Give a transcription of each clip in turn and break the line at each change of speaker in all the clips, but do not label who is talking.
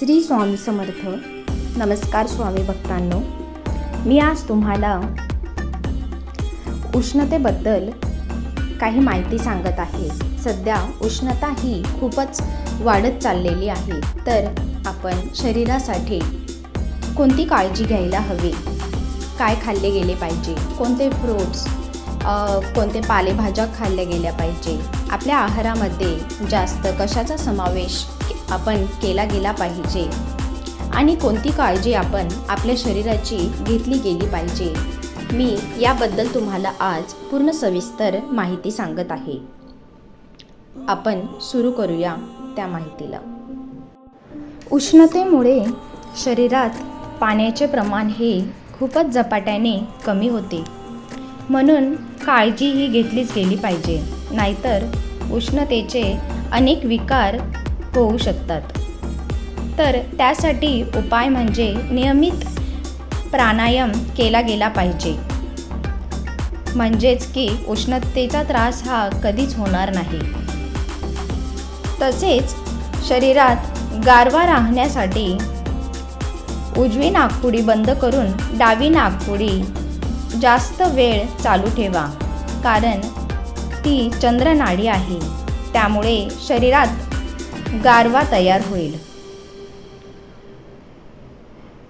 श्री स्वामी समर्थ. नमस्कार स्वामी भक्तांनो. मी आज तुम्हाला उष्णतेबद्दल काही माहिती सांगत आहे. सध्या उष्णता ही खूपच वाढत चाललेली आहे. तर आपण शरीरासाठी कोणती काळजी घ्यायला हवी? काय खाल्ले गेले पाहिजे? कोणते फ्रूट्स कोणते पालेभाज्या खाल्ल्या गेल्या पाहिजे? आपल्या आहारामध्ये जास्त कशाचा समावेश आपण केला गेला पाहिजे. आणि कोणती काळजी आपण आपल्या शरीराची घेतली गेली पाहिजे मी याबद्दल तुम्हाला आज पूर्ण सविस्तर माहिती सांगत आहे. आपण सुरू करूया त्या माहितीला. उष्णतेमुळे शरीरात पाण्याचे प्रमाण हे खूपच झपाट्याने कमी होते. म्हणून काळजी ही घेतलीच गेली पाहिजे नाहीतर उष्णतेचे अनेक विकार होऊ शकतात. तर त्यासाठी उपाय म्हणजे नियमित प्राणायाम केला गेला पाहिजे. म्हणजेच की उष्णतेचा त्रास हा कधीच होणार नाही. तसेच शरीरात गारवा राहण्यासाठी उजवी नागपुडी बंद करून डावी नागपुडी जास्त वेळ चालू ठेवा. कारण ती चंद्रनाडी आहे. त्यामुळे शरीरात गारवा तयार होईल.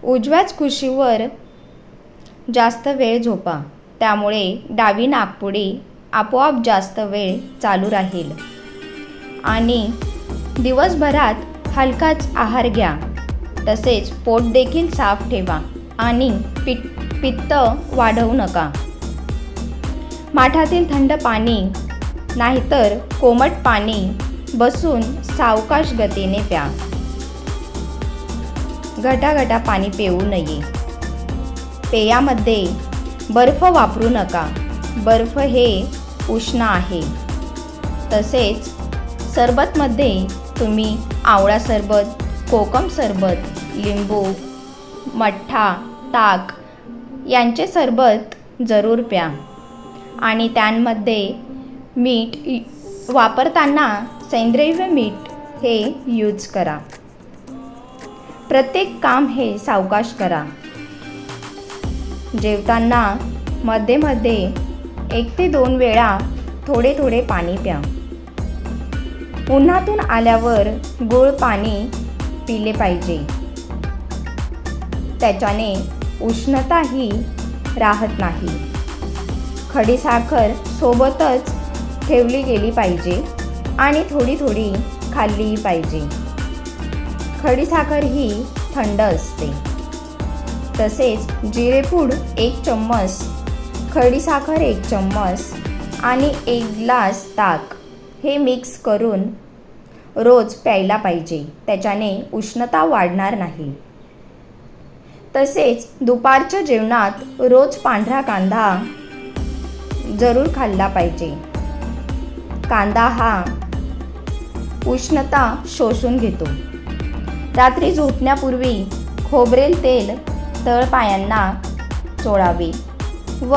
उजव्याच कुशीवर जास्त वेळ झोपा. त्यामुळे डावी नागपुडी आपोआप जास्त वेळ चालू राहील. आणि दिवसभरात हलकाच आहार घ्या. तसेच पोट देखील साफ ठेवा आणि पित पित्त वाढवू नका. माठातील थंड पाणी नाहीतर कोमट पाणी बसून सावकाश गतीने प्या. घटाघटा पाणी पिऊ नये. पेयामध्ये बर्फ वापरू नका. बर्फ हे उष्ण आहे. तसेच सरबतमध्ये तुम्ही आवळा सरबत कोकम सरबत लिंबू मठ्ठा ताक यांचे सरबत जरूर प्या. आणि त्यांमध्ये मीठ वापरताना सेंद्रिय मीठ हे यूज करा. प्रत्येक काम हे सावकाश करा. जेवताना मध्ये मध्ये एक ते दोन वेळा थोडे थोडे पाणी प्या. उन्हातून आल्यावर गोड पाणी पिले पाहिजे. त्याच्याने उष्णताही राहत नाही. खडीसाखर सोबतच ठेवली गेली पाहिजे. आणि थोडी थोडी खाल्लीही पाहिजे. खडीसाखर ही थंड असते. तसेच जिरेपूड एक चम्मच खडीसाखर एक चम्मच आणि एक ग्लास ताक हे मिक्स करून रोज प्यायला पाहिजे. त्याच्याने उष्णता वाढणार नाही. तसेच दुपारच्या जेवणात रोज पांढरा कांदा जरूर खाल्ला पाहिजे. कांदा हा उष्णता शोषून घेतो. रात्री झोपण्यापूर्वी खोबरेल तेल तळपायांना चोळावे व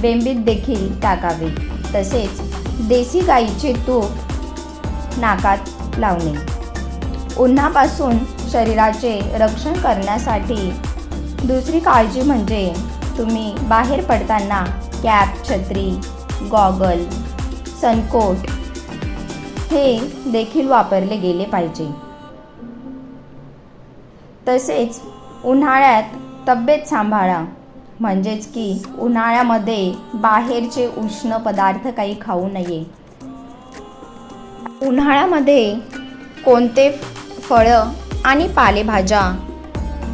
बेंबीत देखील टाकावे. तसेच देसी गाईचे तूप नाकात लावणे. उन्हापासून शरीराचे रक्षण करण्यासाठी दुसरी काळजी म्हणजे तुम्ही बाहेर पडताना कॅप छत्री गॉगल सनकोट हे देखील वापरले गेले पाहिजे. तसेच उन्हाळ्यात तब्येत सांभाळा. म्हणजेच की उन्हाळ्यामध्ये बाहेरचे उष्ण पदार्थ काही खाऊ नये. उन्हाळ्यामध्ये कोणते फळं आणि पालेभाज्या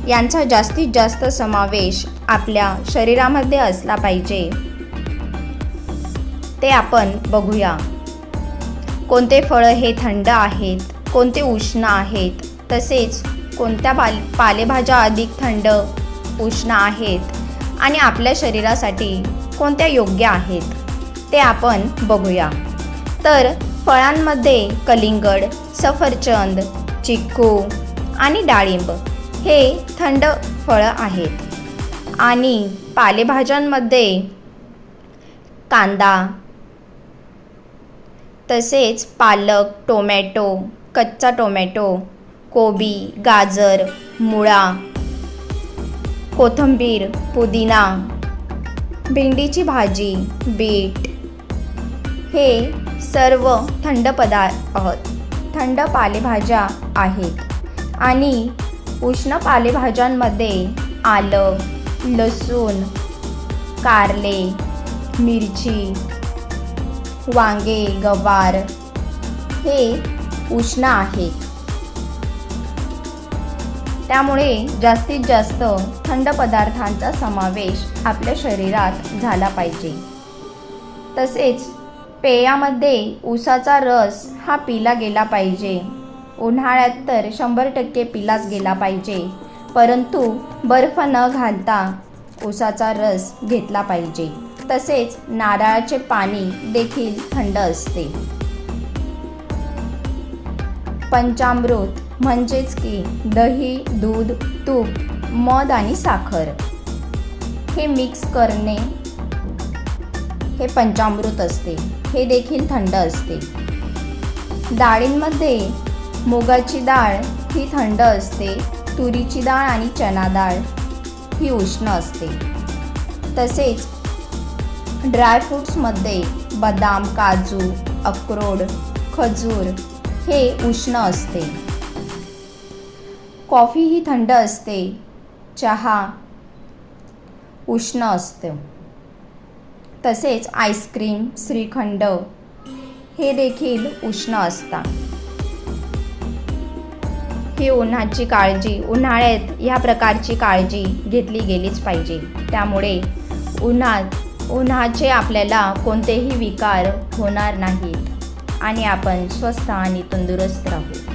यांचा जास्तीत जास्त समावेश आपल्या शरीरामध्ये असला पाहिजे. ते आपण बघूया. कोणते फळं हे थंड आहेत कोणते उष्ण आहेत तसेच कोणत्या पाल पालेभाज्या अधिक थंड उष्ण आहेत आणि आपल्या शरीरासाठी कोणत्या योग्य आहेत ते आपण बघूया. तर फळांमध्ये कलिंगड सफरचंद चिक्कू आणि डाळिंब हे थंड फळं आहेत. आणि पालेभाज्यांमध्ये कांदा तसेच पालक टोमॅटो कच्चा टोमॅटो कोबी गाजर मुळा कोथिंबीर पुदिना भेंडीची भाजी बीट हे सर्व थंड पदार्थ थंड पालेभाज्या आहेत. आणि उष्ण पालेभाज्यांमध्ये आलं लसूण कारले मिरची वांगे गवार हे उष्ण आहेत त्यामुळे जास्तीत जास्त थंड पदार्थांचा समावेश आपल्या शरीरात झाला पाहिजे. तसेच पेयामध्ये ऊसाचा रस हा पिला गेला पाहिजे. उन्हाळ्यात तर शंभर टक्के पिलाच गेला पाहिजे. परंतु बर्फ न घालता ऊसाचा रस घेतला पाहिजे. तसेच नारळाचे पाणी देखील थंड असते. पंचामृत म्हणजेच की दही दूध तूप मध आणि साखर. हे मिक्स करणे हे पंचामृत असते. हे देखील थंड असते. डाळींमध्ये मुगाची डाळ ही थंड असते. तुरीची डाळ आणि चना डाळ ही उष्ण असते. तसेच ड्रायफ्रूट्समध्ये बदाम काजू अक्रोड खजूर हे उष्ण असते. कॉफी ही थंड असते. चहा उष्ण असते. तसेच आईस्क्रीम श्रीखंड हे देखील उष्ण असतात. ही उन्हाची काळजी उन्हाळ्यात ह्या प्रकारची काळजी घेतली गेलीच पाहिजे. त्यामुळे उन्हात उन्हाचे आपल्याला कोणतेही विकार होणार नाहीत. आणि आपण स्वस्थ आणि तंदुरुस्त राहू.